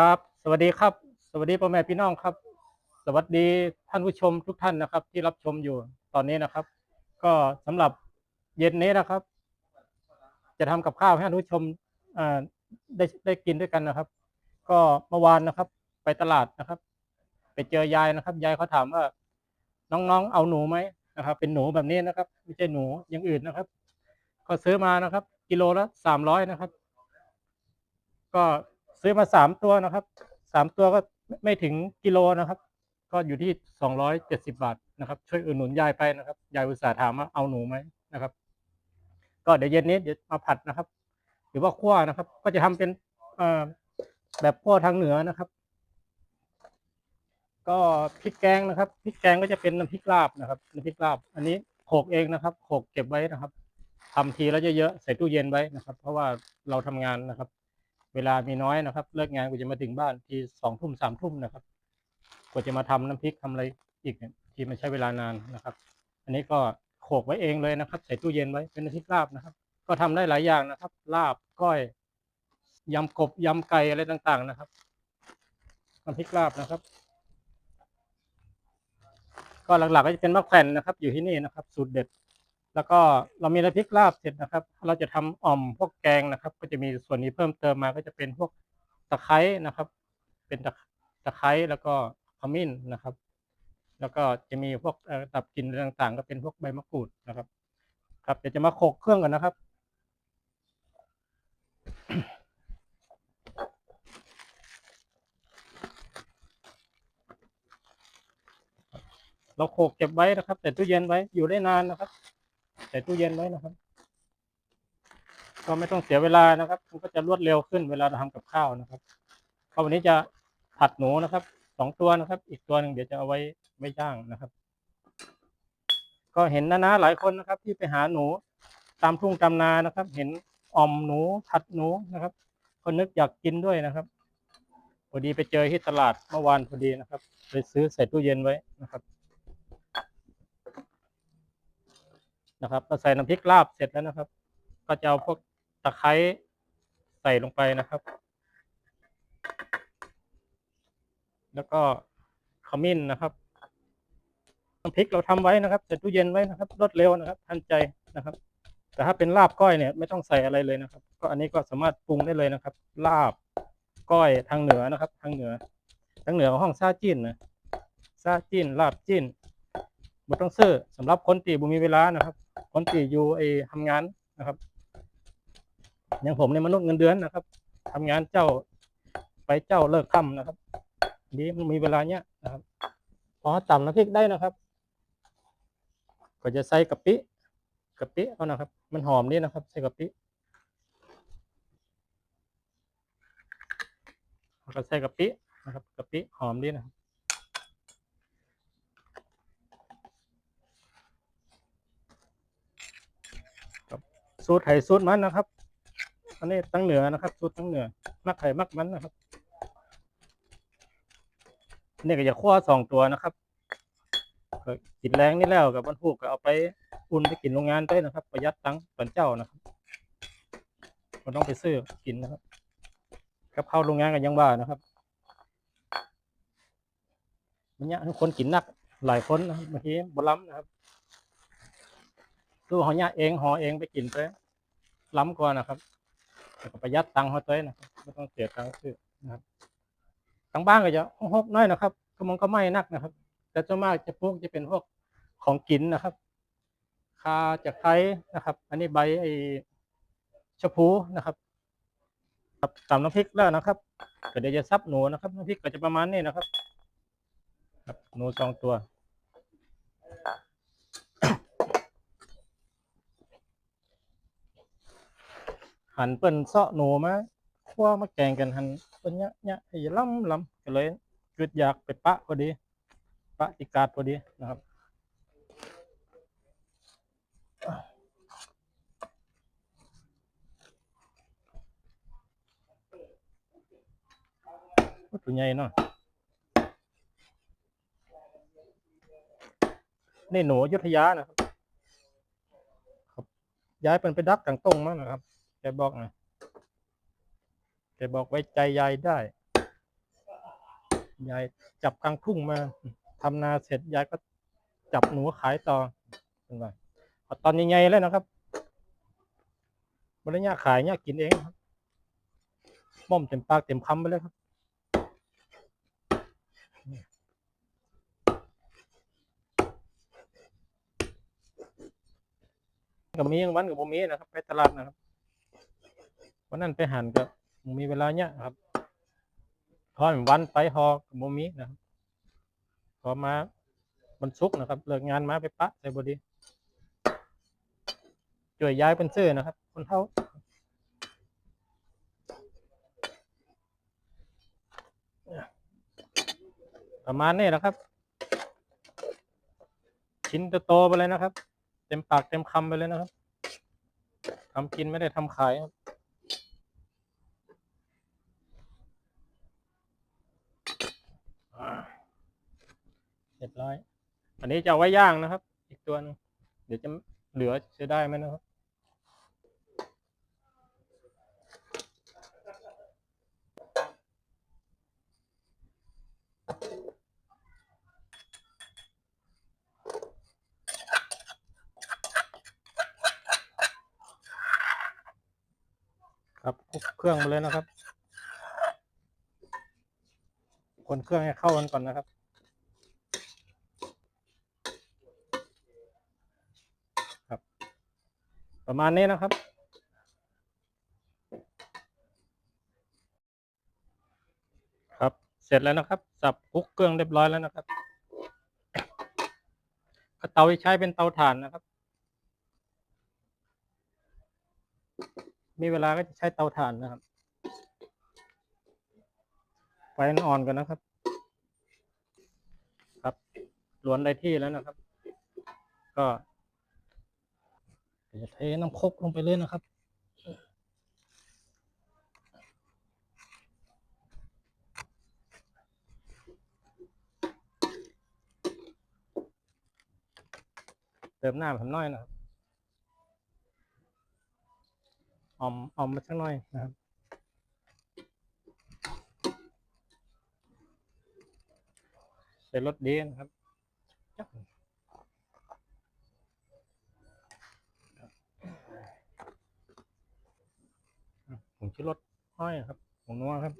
ครับ สวัสดีครับ สวัสดีพ่อแม่พี่น้องครับ สวัสดีท่านผู้ชมทุกท่านนะครับ ที่รับชมอยู่ตอนนี้นะครับ ก็สำหรับเย็นนี้นะครับ จะทำกับข้าวให้ท่านผู้ชมได้ได้กินด้วยกันนะครับ ก็เมื่อวานนะครับ ไปตลาดนะครับ ไปเจอยายนะครับ ยายเขาถามว่า น้องๆเอาหนูไหมนะครับ เป็นหนูแบบนี้นะครับ ไม่ใช่หนูอย่างอื่นนะครับ ก็ซื้อมานะครับ กิโลละสามร้อยนะครับ ก็ ซื้อมาสามตัวนะครับสามตัวก็ไม่ถึงกิโลนะครับ ก็อยู่ที่สองร้อยเจ็ดสิบาทนะครับ ช่วยอุดหนุนยายไปนะครับยายอุตส่าห์ถามว่าเอาหนูไหมนะครับ ก็เดี๋ยวเย็นนี้เดี๋ยวมาผัดนะครับ หรือว่าคั่วนะครับ ก็จะทำเป็นแบบคั่วทางเหนือนะครับ ก็พริกแกงนะครับพริกแกงก็จะเป็นน้ำพริกลาบนะครับน้ำพริกลาบ อันนี้โขกเองนะครับโขกเก็บไว้นะครับทำทีแล้วเยอะๆใส่ตู้เย็นไว้นะครับ เพราะว่าเราทำงานนะครับ เวลามีน้อยนะครับ เลิกงานกูจะมาถึงบ้านทีสองทุ่มสามทุ่มนะครับกว่าจะมาทำน้ำพริกทำอะไรอีกเนี่ยทีมันใช้เวลานานนะครับ อันนี้ก็โขกไว้เองเลยนะครับ ใส่ตู้เย็นไว้เป็นน้ำพริกลาบนะครับ ก็ทำได้หลายอย่างนะครับ ลาบก้อยยำกบยำไก่อะไรต่างๆนะครับน้ำพริกลาบนะครับ ก็หลักๆก็จะเป็นมะแขวนนะครับ อยู่ที่นี่นะครับ สูตรเด็ด แล้วก็เรามีน้ำพริกลาบเสร็จนะครับ เราจะทำอ่อมพวกแกงนะครับ ก็จะมีส่วนนี้เพิ่มเติมมาก็จะเป็นพวกตะไคร้นะครับ เป็นตะไคร้แล้วก็ขมิ้นนะครับ แล้วก็จะมีพวกตับกินต่างๆ ก็เป็นพวกใบมะกรูดนะครับ ครับเดี๋ยวจะมาโขกเครื่องกันนะครับเราโขกเก็บไว้นะครับใส่ตู้เย็นไว้อยู่ได้นานนะครับ ส่ตู้เย็นไว้นะครับ ก็ไม่ต้องเสียเวลานะครับมันก็จะรวดเร็วขึ้นเวลาเราทำกับข้าวนะครับก็วันนี้จะผัดหนูนะครับสองตัวนะครับ อีกตัวหนึ่งเดี๋ยวจะเอาไว้ไว้ย่างนะครับ ก็เห็นนะนะหลายคนนะครับ ที่ไปหาหนูตามทุ่งตามนานะครับ เห็นอ่อมหนูผัดหนูนะครับก็นึกอยากกินด้วยนะครับพอดีไปเจอที่ตลาดเมื่อวานพอดีนะครับเลยซื้อใส่ตู้เย็นไว้นะครับ นะครับก็ใส่น้ำพริกลาบเสร็จแล้วนะครับ ก็จะเอาพวกตะไคร้ใส่ลงไปนะครับ แล้วก็ขมิ้นนะครับน้ำพริกเราทำไว้นะครับใส่ตู้เย็นไว้นะครับรวดเร็วนะครับ ทันใจนะครับ แต่ถ้าเป็นลาบก้อยเนี่ย ไม่ต้องใส่อะไรเลยนะครับ ก็อันนี้ก็สามารถปรุงได้เลยนะครับ ลาบก้อยทางเหนือนะครับ ทางเหนือ ทางเหนือของห้องซาจิ้นนะซาจิ้นลาบจิ้น บ่ต้องซื้อสำหรับคนตีบุมีเวลานะครับ คนตีอยู่ไอทำงานนะครับ อย่างผมในมนุษย์เงินเดือนนะครับทำงานเจ้าไปเจ้าเลิกค่ำนะครับนี้มันมีเวลาเนี้ยนะครับพอต่ำน้ำพริกได้นะครับ ก็จะใส่กะปิกะปิเอานะครับ มันหอมนี่นะครับ ใส่กะปิแล้วก็ใส่กะปินะครับกะปิหอมดีนะครับ สูตรไห่สูตรมันนะครับ อันนี้ตั้งเหนือนะครับ สูตรตั้งเหนือ มักไห่มักมันนะครับนี่ก็จะคั่วสองตัวนะครับกินแรงนี่แล้วกับบรรทุกก็เอาไปอุ่นไปกินโรงงานได้นะครับ ประหยัดตังค์ตอนเจ้านะครับเราต้องไปซื้อกินนะครับกับข้าโรงงานกันยังว่านะครับมันเนี่ยคนกินนักหลายคนนะครับบางทีบล้ำนะครับ ตู้เขาเนี่ยเองหอเองไปกินไปล้ำกว่านะครับแล้วก็ประหยัดตังค์เขาตัวนะครับไม่ต้องเสียตังค์ซื้อนะครับทางบ้านก็จะหกน้อยนะครับก็มันก็ไม่นักนะครับ แต่ส่วนมากจะพวกจะเป็นพวกของกินนะครับคาจากไคร้นะครับ อันนี้ใบไอ้ชะพูนะครับครับตำน้ำพริกแล้วนะครับก็เดี๋ยวจะซับหนูนะครับน้ำพริกก็จะประมาณนี้นะครับครับหนูสองตัว หันเปิ้นเซาะหนูมาคั่วมาแกงกันหันเปิ้นเนี้ยเนี้ยให้ลำลำก็เลยเกิดอยากไปปะพอดี ปะติกาดพอดีนะครับอ้ตัวใหญ่เนาะนี่หนูยุทธยานะครับ ย้ายเป็นไปดักกลางตรงมั้งนะครับ แกบอกนะแกบอกไว้ใจยายได้ ยายจับกลางทุ่งมาทำนาเสร็จยายก็จับหนูขายต่อเป็นไงตอนใหญ่ๆเลยนะครับบริญญาขายเนี่ยกินเองครับม่อมเต็มปากเต็มคำไปเลยครับกับมีวันกับบ่มีนะครับ ไปตลาดนะครับ วันนั้นไปหันกับมีเวลาเนี้ยครับพอวันไปฮอกับบ่มีนะครับพอมาวันศุกนะครับเลิกงานมาไปปะใส่บดีช่วยย้ายเป็นซื้อนะครับ คนเท่าประมาณนี้นะครับ ชิ้นโตๆไปเลยนะครับ เต็มปากเต็มคำไปเลยนะครับทำกินไม่ได้ทำขายครับอ่า เรียบร้อย อันนี้จะเอาไว้ย่างนะครับ อีกตัวหนึงเดี๋ยวจะเหลือจะได้ไหมนะครับครับคลุกเครื่องไปเลยนะครับ คนเครื่องให้เข้ากันก่อนนะครับครับ ประมาณนี้นะครับครับเสร็จแล้วนะครับ สับคุกเครื่องเรียบร้อยแล้วนะครับเตาที่ใช้เป็นเตาถ่านนะครับ มีเวลาก็จะใช้เตาถ่านนะครับ ไฟอ่อนกันนะครับ ครับล้วนได้ที่แล้วนะครับ ก็เดี๋ยวจะเทน้ำครกลงไปเลยนะครับเติมน้ำผมน้อยนะครับออมออมมาสักหน่อยนะครับ ส่รสดีนะครับผมชื่อรสห้อยครับผมนัวครับ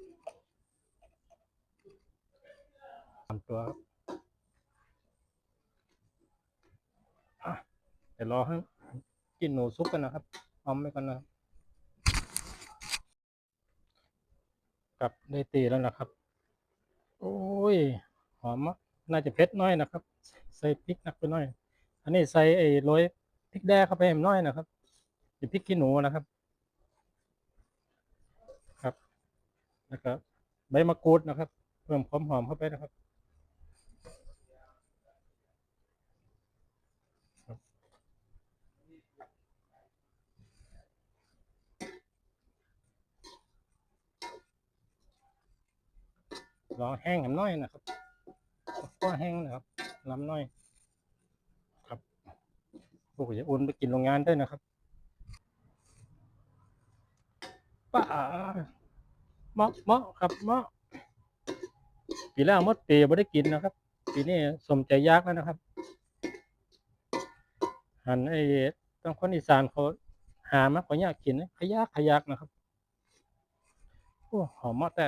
ทำตัวครับเดี๋ยวรอให้กินหนูซุปกันนะครับออมไปก่อนนะครับกับได้ตีแล้วนะครับ โอ้ย หอมมาก น่าจะเผ็ดน้อยนะครับ ใส่พริกนักไปน่อย อันนี้ใส่ไอ้โรยพริกแดงเข้าไปให้มันน้อยนะครับเป็นพริกขี้หนูนะครับ ครับแล้วก็ใบมะกรูดนะครับ เพิ่มความหอมเข้าไปนะครับรอแห้งกันน้อยนะครับ ก็แห้งนะครับลำน้อย ครับพวกจะอุ่นไปกินโรงงานได้นะครับป้าเหมาะเมาะครับเหมาะปีแล้วมดปีไม่ได้กินนะครับ ปีนี้สมใจยากแล้วนะครับ หันไอ้ต้องคนอีสานเขาหามากกว่าอยากกินขยากขยักนะครับโอ้หอมมากแต่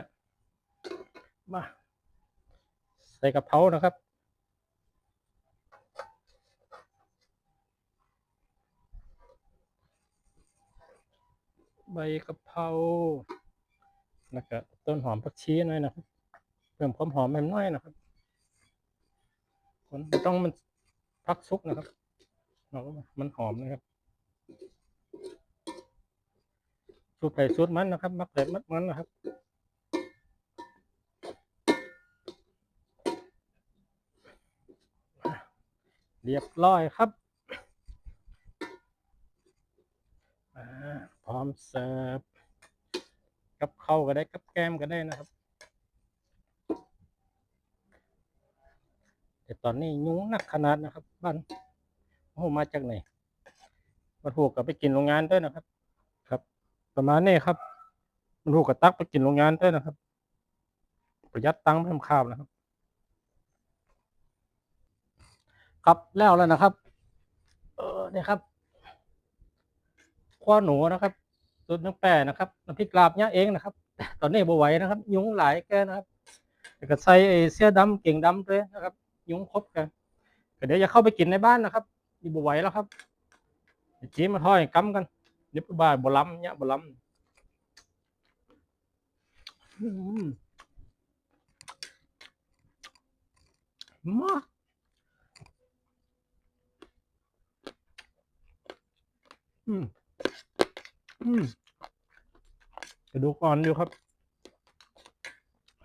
มา ใส่กะเพรานะครับ ใบกะเพราแล้วก็ต้นหอมผักชีหน่อยนะครับเพิ่มความหอมให้มันน้อยนะครับคนต้องมันพักซุกนะครับเราก็มันหอมนะครับสูตรไผ่สูตรมันนะครับ มักแต่มัดมันนะครับ เรียบร้อยครับอาพร้อมเสิร์ฟ กับข้าวก็ได้กับแกล้มก็ได้นะครับ แต่ตอนนี้ยุงหนักขนาดนะครับ บ้านโอ้โหมาจากไหนมาถูกกับไปกินโรงงานด้วยนะครับ ครับ ประมาณนี้ครับ มันถูกกับตักไปกินโรงงานด้วยนะครับไปประหยัดตังค์ไม่ทำข้าวนะครับ ครับแล้วแล้วนะครับ เออเนี่ยครับข้อหนูนะครับสูตรน้ำแปรนะครับน้ำพริกลาบเนี่ยเองนะครับ ตอนนี้บ่ไหวนะครับ ยุงหลายแกนะครับเดี๋ยวก็ใส่ไอ้เสื้อดำเก่งดำเลยนะครับ ยุงครบกันก็เดี๋ยวจะเข้าไปกินในบ้านนะครับนี่บ่ไหวแล้วครับจีมาทอดให้กำกันเดี๋ยวบ้านบ่ล้ำเนี่ยบ่ล้ำอืมมา อืม อืมกระดูกอ่อนอยู่ครับ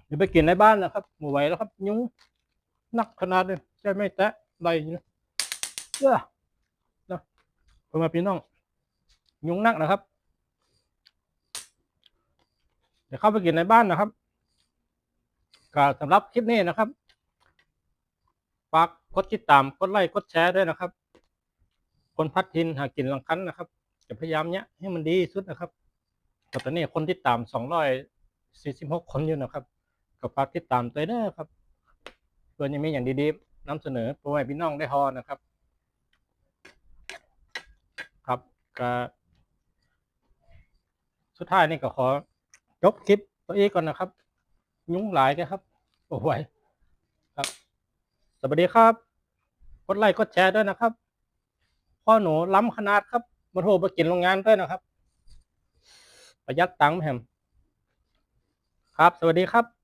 เดี๋ยวไปกินในบ้านนะครับหมูไหวแล้วครับ ยุ้งนักขนาดเลยใช่ไหม่แตะไรอยู่นะเออนะพ่อมาพี่น้อง ยุ้งนักนะครับ เดี๋ยวเข้าไปกินในบ้านนะครับก็สำหรับคลิปนี้นะครับฝากกดติดตาม กดไลค์ กดแชร์ด้วยนะครับ คนพัดทินหากินหลังคันนะครับ จะพยายามเนี้ยให้มันดีที่สุดนะครับแต่ตอนนี้คนติดตามสองร้อยสี่สิบหกคนอยู่นะครับก็ฝากติดตามตัวเด้อครับเพื่อนยังมีอย่างดีๆนำเสนอโปรให้พี่น้องได้ฮอนะครับ ครับก็สุดท้ายนี่ก็ขอจบคลิปตัวเองก่อนนะครับ ยุ้งหลายนะครับ โอ้ไหวครับ สวัสดีครับ กดไลค์กดแชร์ด้วยนะครับ พ่อหนูล้ำขนาดครับมาโทรไปกินโรงงานด้วยนะครับ ประหยัดตังค์แฮมครับ สวัสดีครับ